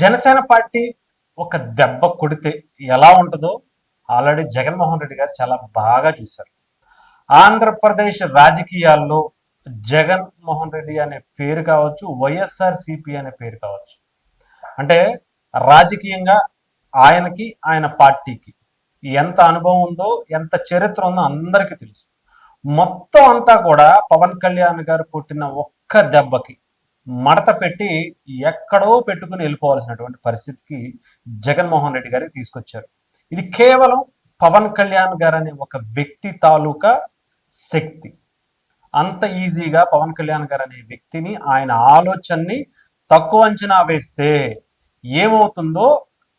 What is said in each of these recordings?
Janasena party ఒక దెబ్బ కొడితే ఎలా ఉంటుందో ఆల్రెడీ జగన్మోహన్ రెడ్డి గారు చాలా బాగా చూశారు. ఆంధ్రప్రదేశ్ రాజకీయాల్లో జగన్మోహన్ రెడ్డి అనే పేరు కావచ్చు వైఎస్ఆర్ సిపి అనే పేరు కావచ్చు. అంటే రాజకీయంగా ఆయనకి ఆయన పార్టీకి ఎంత అనుభవం ఉందో ఎంత చరిత్ర ఉందో అందరికీ తెలుసు. మొత్తం అంతా కూడా పవన్ కళ్యాణ్ గారు పుట్టిన ఒక్క దెబ్బకి మడత పెట్టి ఎక్కడో పెట్టుకుని వెళ్ళిపోవాల్సినటువంటి పరిస్థితికి జగన్మోహన్ రెడ్డి గారికి తీసుకొచ్చారు. ఇది కేవలం పవన్ కళ్యాణ్ గారు అనే ఒక వ్యక్తి తాలూకా శక్తి. అంత ఈజీగా పవన్ కళ్యాణ్ గారు అనే వ్యక్తిని ఆయన ఆలోచనని తక్కువ అంచనా వేస్తే ఏమవుతుందో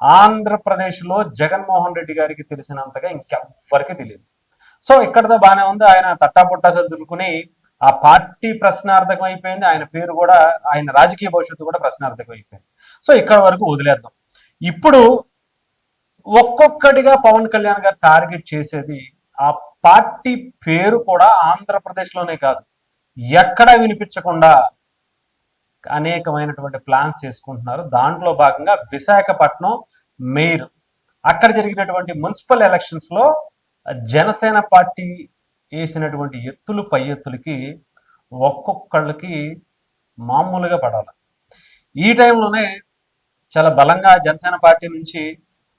ఆంధ్రప్రదేశ్లో జగన్మోహన్ రెడ్డి గారికి తెలిసినంతగా ఇంకెవ్వరికి తెలియదు. సో ఇక్కడతో బాగానే ఉంది. ఆయన తట్టాపుట్టా సర్దుకుని ఆ పార్టీ ప్రశ్నార్థకం అయిపోయింది. ఆయన పేరు కూడా ఆయన రాజకీయ భవిష్యత్తు కూడా ప్రశ్నార్థకం అయిపోయింది. సో ఇక్కడ వరకు వదిలేద్దాం. ఇప్పుడు ఒక్కొక్కటిగా పవన్ కళ్యాణ్ గారు టార్గెట్ చేసేది ఆ పార్టీ పేరు కూడా ఆంధ్రప్రదేశ్లోనే కాదు. ఎక్కడ వినిపించకుండా అనేకమైనటువంటి ప్లాన్స్ చేసుకుంటున్నారు. దాంట్లో భాగంగా విశాఖపట్నం మేయర్. అక్కడ జరిగినటువంటి మున్సిపల్ ఎలక్షన్స్లో జనసేన పార్టీ వేసినటువంటి ఎత్తులు పై ఎత్తులకి ఒక్కొక్కళ్ళకి మామూలుగా పడాలి. ఈ టైంలోనే చాలా బలంగా జనసేన పార్టీ నుంచి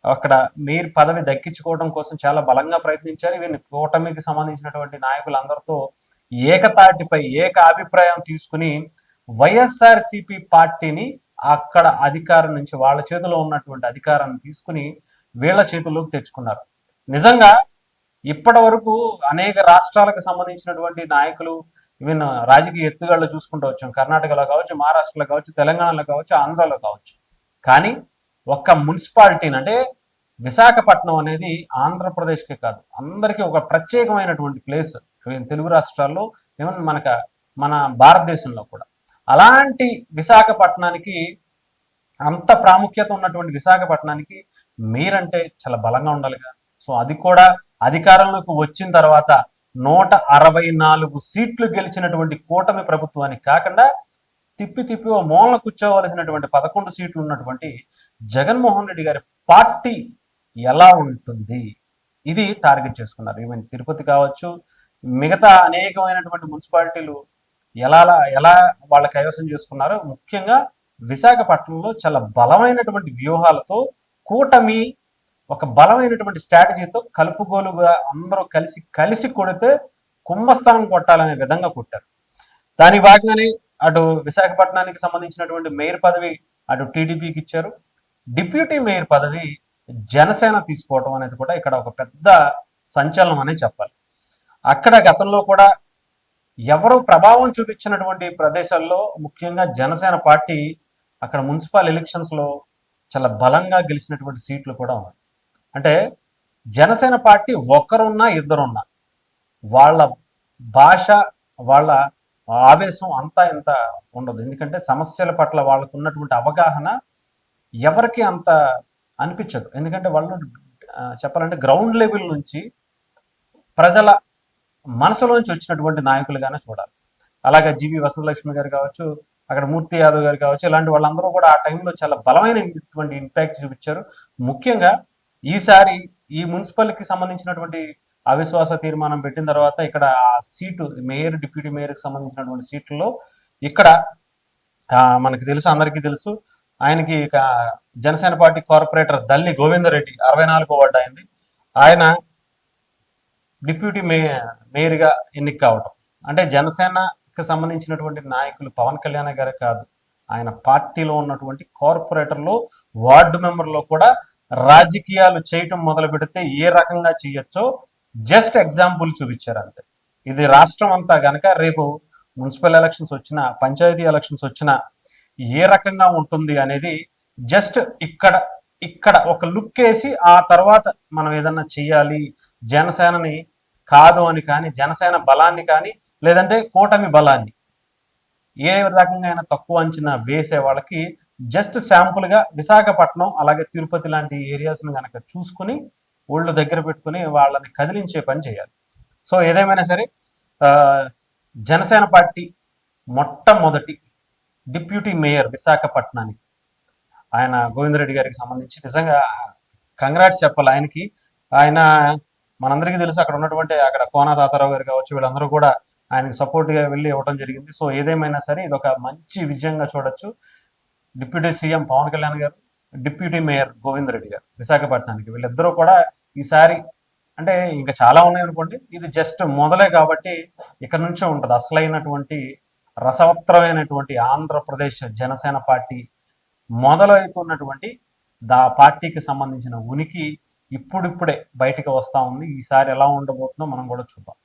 అక్కడ మేయర్ పదవి దక్కించుకోవడం కోసం చాలా బలంగా ప్రయత్నించారు. ఈవెన్ కూటమికి సంబంధించినటువంటి నాయకులందరితో ఏకతాటిపై ఏక అభిప్రాయం తీసుకుని వైఎస్ఆర్ సిపి పార్టీని అక్కడ అధికారం నుంచి వాళ్ళ చేతిలో ఉన్నటువంటి అధికారాన్ని తీసుకుని వీళ్ళ చేతుల్లోకి తెచ్చుకున్నారు. నిజంగా ఇప్పటి వరకు అనేక రాష్ట్రాలకు సంబంధించినటువంటి నాయకులు ఈవెన్ రాజకీయ ఎత్తుగాళ్ళు చూసుకుంటూ వచ్చాం. కర్ణాటకలో కావచ్చు మహారాష్ట్రలో కావచ్చు తెలంగాణలో కావచ్చు ఆంధ్రాలో కావచ్చు. కానీ ఒక్క మున్సిపాలిటీని అంటే విశాఖపట్నం అనేది ఆంధ్రప్రదేశ్కే కాదు. అందరికీ ఒక ప్రత్యేకమైనటువంటి ప్లేస్. తెలుగు రాష్ట్రాల్లో ఈవెన్ మనక మన భారతదేశంలో కూడా. అలాంటి విశాఖపట్నానికి అంత ప్రాముఖ్యత ఉన్నటువంటి విశాఖపట్నానికి మీరంటే చాలా బలంగా ఉండాలిగా. సో అది కూడా అధికారంలోకి వచ్చిన తర్వాత నూట అరవై నాలుగు సీట్లు గెలిచినటువంటి కూటమి ప్రభుత్వానికి కాకుండా తిప్పి తిప్పి ఓ మూలన కూర్చోవలసినటువంటి పదకొండు సీట్లు ఉన్నటువంటి జగన్మోహన్ రెడ్డి గారి పార్టీ ఎలా ఉంటుంది? ఇది టార్గెట్ చేసుకున్నారు. ఈవెన్ తిరుపతి కావచ్చు మిగతా అనేకమైనటువంటి మున్సిపాలిటీలు ఎలా ఎలా వాళ్ళ కైవసం చేసుకున్నారో ముఖ్యంగా విశాఖపట్నంలో చాలా బలమైనటువంటి వ్యూహాలతో కూటమి ఒక బలమైనటువంటి స్ట్రాటజీతో కలుపుగోలుగా అందరూ కలిసి కలిసి కొడితే కుంభస్థానం కొట్టాలనే విధంగా కొట్టారు. దానికి భాగంగానే అటు విశాఖపట్నానికి సంబంధించినటువంటి మేయర్ పదవి అటు టీడీపీకి ఇచ్చారు. డిప్యూటీ మేయర్ పదవి జనసేన తీసుకోవడం అనేది కూడా ఇక్కడ ఒక పెద్ద సంచలనం అనే చెప్పాలి. అక్కడ గతంలో కూడా ఎవరు ప్రభావం చూపించినటువంటి ప్రదేశాల్లో ముఖ్యంగా జనసేన పార్టీ అక్కడ మున్సిపల్ ఎలక్షన్స్లో చాలా బలంగా గెలిచినటువంటి సీట్లు కూడా ఉన్నాయి. అంటే జనసేన పార్టీ ఒక్కరున్నా ఇద్దరున్నా వాళ్ళ భాష వాళ్ళ ఆవేశం అంతా ఇంత ఉండదు. ఎందుకంటే సమస్యల పట్ల వాళ్ళకు ఉన్నటువంటి అవగాహన ఎవరికి అంత అనిపించదు. ఎందుకంటే వాళ్ళు చెప్పాలంటే గ్రౌండ్ లెవెల్ నుంచి ప్రజల మనసులోంచి వచ్చినటువంటి నాయకులుగానే చూడాలి. అలాగే జీవి వసంతలక్ష్మి గారు కావచ్చు అక్కడ మూర్తి యాదవ్ గారు కావచ్చు ఇలాంటి వాళ్ళందరూ కూడా ఆ టైంలో చాలా బలమైనటువంటి ఇంపాక్ట్ చూపించారు. ముఖ్యంగా ఈసారి ఈ మున్సిపల్కి సంబంధించినటువంటి అవిశ్వాస తీర్మానం పెట్టిన తర్వాత ఇక్కడ ఆ సీటు మేయర్ డిప్యూటీ మేయర్కి సంబంధించినటువంటి సీట్లలో ఇక్కడ మనకి తెలుసు అందరికీ తెలుసు ఆయనకి ఇక జనసేన పార్టీ కార్పొరేటర్ దల్లి గోవిందరెడ్డి అరవై నాలుగో వార్డు అయింది. ఆయన డిప్యూటీ మే మేయర్గా ఎన్నిక కావటం. అంటే జనసేనకి సంబంధించినటువంటి నాయకులు పవన్ కళ్యాణ్ గారే కాదు ఆయన పార్టీలో ఉన్నటువంటి కార్పొరేటర్లో వార్డు మెంబర్లో కూడా రాజకీయాలు చేయటం మొదలు పెడితే ఏ రకంగా చేయొచ్చో జస్ట్ ఎగ్జాంపుల్ చూపించారు అంతే ఇది రాష్ట్రం అంతా గనక రేపు మున్సిపల్ ఎలక్షన్స్ వచ్చినా పంచాయతీ ఎలక్షన్స్ వచ్చినా ఏ రకంగా ఉంటుంది అనేది జస్ట్ ఇక్కడ ఇక్కడ ఒక లుక్ వేసి ఆ తర్వాత మనం ఏదన్నా చేయాలి జనసేనని కాదు అని కానీ జనసేన బలాన్ని కానీ లేదంటే కూటమి బలాన్ని ఏ రకంగా అయినా తక్కువ అంచనా వేసే వాళ్ళకి జస్ట్ శాంపుల్గా విశాఖపట్నం అలాగే తిరుపతి లాంటి ఏరియాస్ను కనుక చూసుకుని ఒళ్ళు దగ్గర పెట్టుకుని వాళ్ళని కదిలించే పని చేయాలి. సో ఏదేమైనా సరే జనసేన పార్టీ మొట్టమొదటి డిప్యూటీ మేయర్ విశాఖపట్నానికి ఆయన గోవిందరెడ్డి గారికి సంబంధించి నిజంగా కంగ్రాట్స్ చెప్పాలి. ఆయనకి ఆయన మనందరికీ తెలుసు అక్కడ ఉన్నటువంటి అక్కడ కోనా తాతారావు గారు కావచ్చు వీళ్ళందరూ కూడా ఆయనకి సపోర్ట్గా వెళ్ళి ఇవ్వడం జరిగింది. సో ఏదేమైనా సరే ఇది ఒక మంచి విజయంగా చూడొచ్చు. డిప్యూటీ సీఎం పవన్ కళ్యాణ్ గారు డిప్యూటీ మేయర్ గోవింద్ రెడ్డి గారు విశాఖపట్నానికి. వీళ్ళిద్దరూ కూడా ఈసారి అంటే ఇంకా చాలా ఉన్నాయి అనుకోండి. ఇది జస్ట్ మొదలే కాబట్టి ఇక్కడ నుంచే ఉంటుంది. అసలైనటువంటి రసవత్రమైనటువంటి ఆంధ్రప్రదేశ్ జనసేన పార్టీ మొదలవుతున్నటువంటి దా పార్టీకి సంబంధించిన ఉనికి ఇప్పుడిప్పుడే బయటికి వస్తా ఉంది. ఈసారి ఎలా ఉండబోతుందో మనం కూడా చూద్దాం.